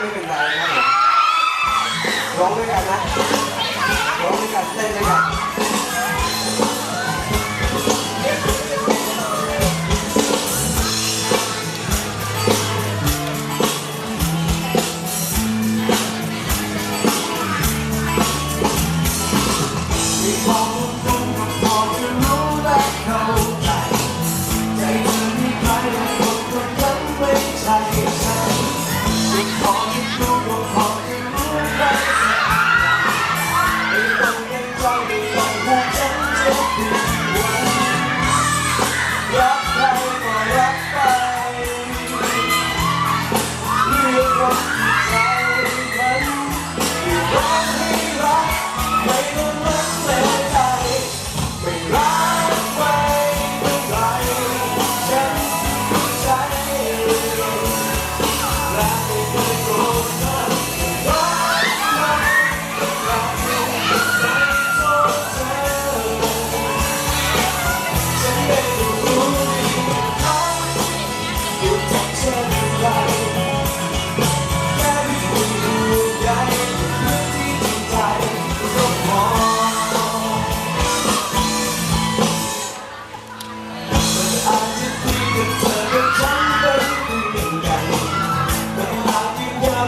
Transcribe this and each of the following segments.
ไม่เป็นไรนะครับผมร้องด้วยกันนะร้องด้วยกันเต้นด้วยกัน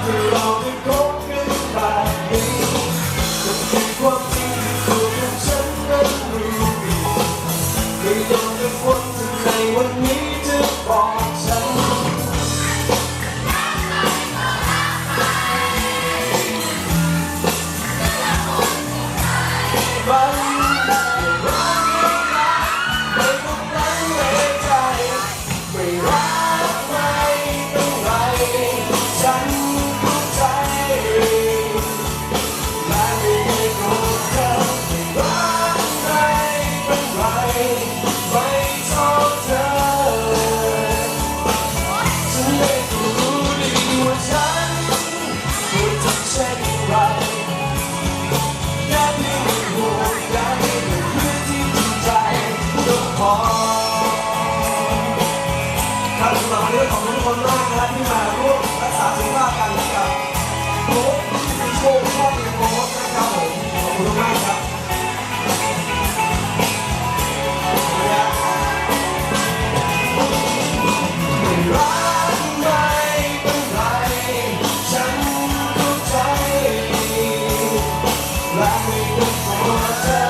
ยืน และ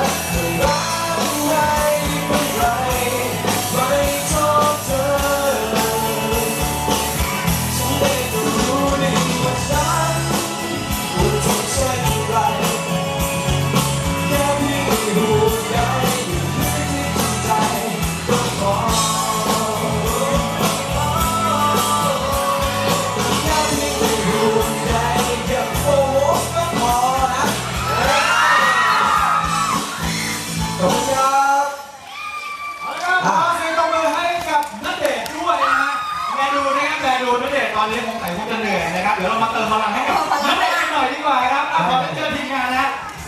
นะครับแลดูนักเดทตอนนี้คงใส่คงจะเหนื่อยนะครับ เดี๋ยวเรามาเติมพลังให้กับนักเดทกันหน่อยดีกว่าครับอะขอเชิญทีมงานนะ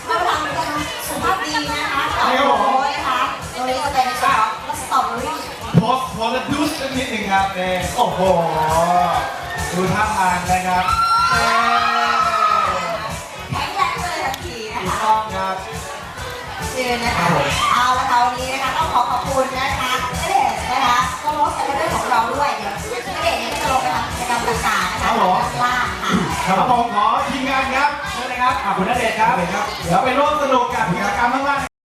ถ้าทำกันสุขภาพดีนะคะครับผมโอ้ยนะคะตัวนี้จะเป็นซอสและสตรอเบอรี่โพสโพสดูสสักนิดหนึ่งครับเน่โอ้โห ดูท่าทางนะครับเน่แข็งแรงเลยทันทีนะถูกคะต้องครับยืนนะคะเอาละค่ะวันนี้นะคะต้องขอขอบคุณนะคะ ก็รถแต่เรื่องของเราด้วยเดี๋ยวณเดชน์เนี่ยก็จะลงไปทำกิจกรรมต่างๆนะคะด้านล่างค่ะ ครับผมขอทีมงานครับเชิญเลยครับอะคุณณเดชน์ครับ เดี๋ยวไปร่วมสนุกกับกิจกรรมข้างล่าง